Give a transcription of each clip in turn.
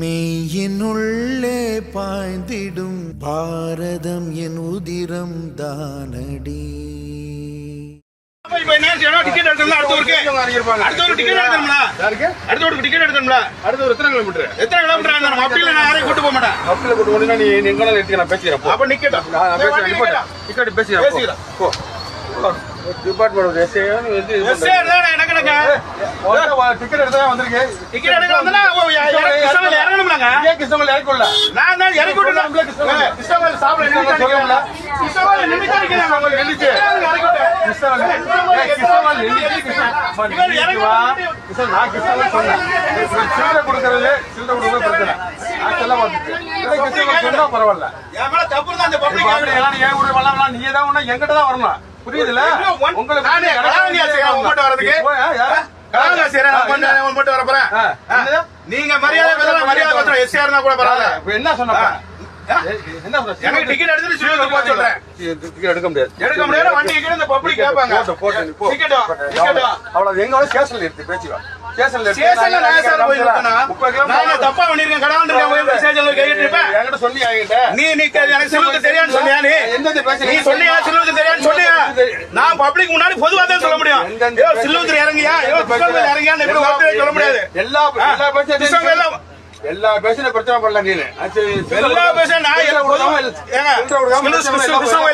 மெய்யினுள்ளே பாய்ந்திடும் பாரதம் என் உதிரம் தானடி? டிக்கெட் எடுக்கணும்ல அடுத்த ஊருக்கு? அடுத்த டிக்கெட் டிக்கெட் ஒரு எத்தனை கிலோமீட்டர் எத்தனை கிலோமீட்டர் ஆனாலும் அப்படி இல்லை, நான் யாரையும் கூட்டு போக மாட்டேன். கப்பில கூட்டு போனா நீ நீ எங்க நிறுத்தி நான் பேசிக்கிறேன் போ. அப்ப நிக்கட்டும். நான் சரி, வண்டி பேசுறேன் நிக்கட்டும். டிக்கெட் பேசிக்கிறேன் போ. பேசிக்கிறேன். போ டிபார்ட்மெண்ட் வந்து? டிக்கெட் எடுத்தா வந்திருக்கேன் டிக்கெட் எடுக்க வந்தனா, ஓ, யா- இறங்க- கிருஷ்ணகிரியில இறங்கணும்லங்க? ஏன் கிருஷ்ணமலை இறக்கல நான் தான் இறக்கி. கிருஷ்ணகிரி. கிருஷ்ணகிரியில சாப்பிட விட்டேன். கிருஷ்ணமலை கிருஷ்ணமலை எத்தனை நின்னுச்சு கிருஷ்ணமலை இவன் இறங்கி வா. வந்து- கிருஷ்ண நான் கிருஷ்ணமலை சொன்னேன் சில்லறை கொடுக்கறது சில்லறை கொடுக்கறது சொல்ல மாட்டேன் கிருஷ்ணமலை சொன்னா பரவாயில்ல என் மேல தப்பு தான் பப்ளிக் நீ ஏன் ஊருக்கு வரலாம் நீ தான் ஒண்ணு எங்கிட்ட தான் வரணும் புரியுதுல? நீங்க மரியாதை மரியாதை எஸ்ஆர் இருந்தா கூட பரவாயில்ல. என்ன சொன்ன எடுக்க முடியாது. எடுக்க முடியாது வண்டி பப்ளிக் கேட்பாங்க. அவ்வளவு எங்க ஸ்டேஷன்ல இருக்கு பேச்சுவா ஸ்டேஷன்ல நான் போய் நான் தப்பா பண்ணிருக்கேன்? கடான் இருக்கேன் போய் ஸ்டேஷன்ல கேட்டு இருப்பேன். என்கிட்ட சொல்லி நீ நீ எனக்கு சிலுவுக்கு தெரியான்னு சொன்னியா நீ? நீ சொன்னியா சிலுவுக்கு தெரியான்னு சொன்னியா நான் பப்ளிக் முன்னாடி பொதுவா தான் சொல்ல முடியும். சிலுவுக்கு இறங்கியா? இறங்கியான்னு எப்படி வார்த்தையை சொல்ல முடியாது? எல்லா எல்லா எல்லா பேசுற பிரச்சனை பண்ணல நீனு எல்லா பேசும் நான் எனக்கு கொடுக்காம. ஏங்க,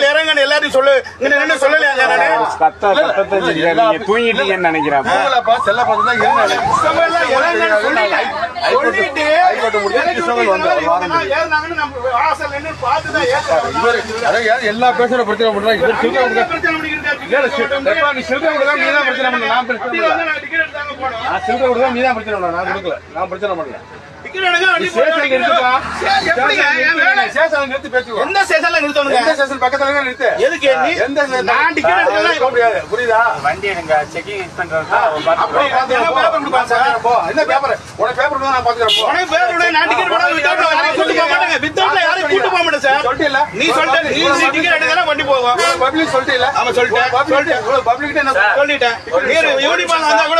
இறங்குன்னு எல்லாரையும் சொல்லு இங்க நின்னு சொல்லலையாங்க நானு கத்த கத்த தெரியாது நீங்க தூங்கிட்டீங்கன்னு நினைக்கிறேன் தான் இறங்குன்னு சொல்லிட்டு, முடிஞ்சு வந்து வாரம் ஏறுனாங்கன்னு நம்ம வாசல்ல நின்னு பார்த்து தான் ஏறுறாங்க. இவரு எல்லா பேசுற பிரச்சனை பண்றாங்க இவர் கொடுக்க இல்ல, நீ தான் பிரச்சனை பண்ணல நான் பிரச்சனை நான் சில்லறை கொடுக்காம நீ தான் பிரச்சனை பண்ணல நான் கொடுக்கல. நான் பிரச்சனை பண்ணல. புரியுதா? வண்டி செக்கிங் என்ன பேப்பர் பேப்பர் உனக்கு பேப்பர் நான் பாத்துக்கிறேன் உனக்கு பேர் விட நான் டிக்கெட் போடாம வித்தவுட்ல கூட்டு போக மாட்டேங்க. வித்தவுட்ல யாரையும் கூட்டு போக மாட்டேன் சார். சொல்லிட்டீல்ல? நீ சொல்லிட்ட. நீ டிக்கெட் எடுத்தா வண்டி போகும். பப்ளிக் சொல்லிட்டீல ஆமா, சொல்லிட்டேன். பப்ளிக் பப்ளிக் என்ன சொல்லிட்டேன்? நீ யூனிஃபார்ம் வந்தா கூட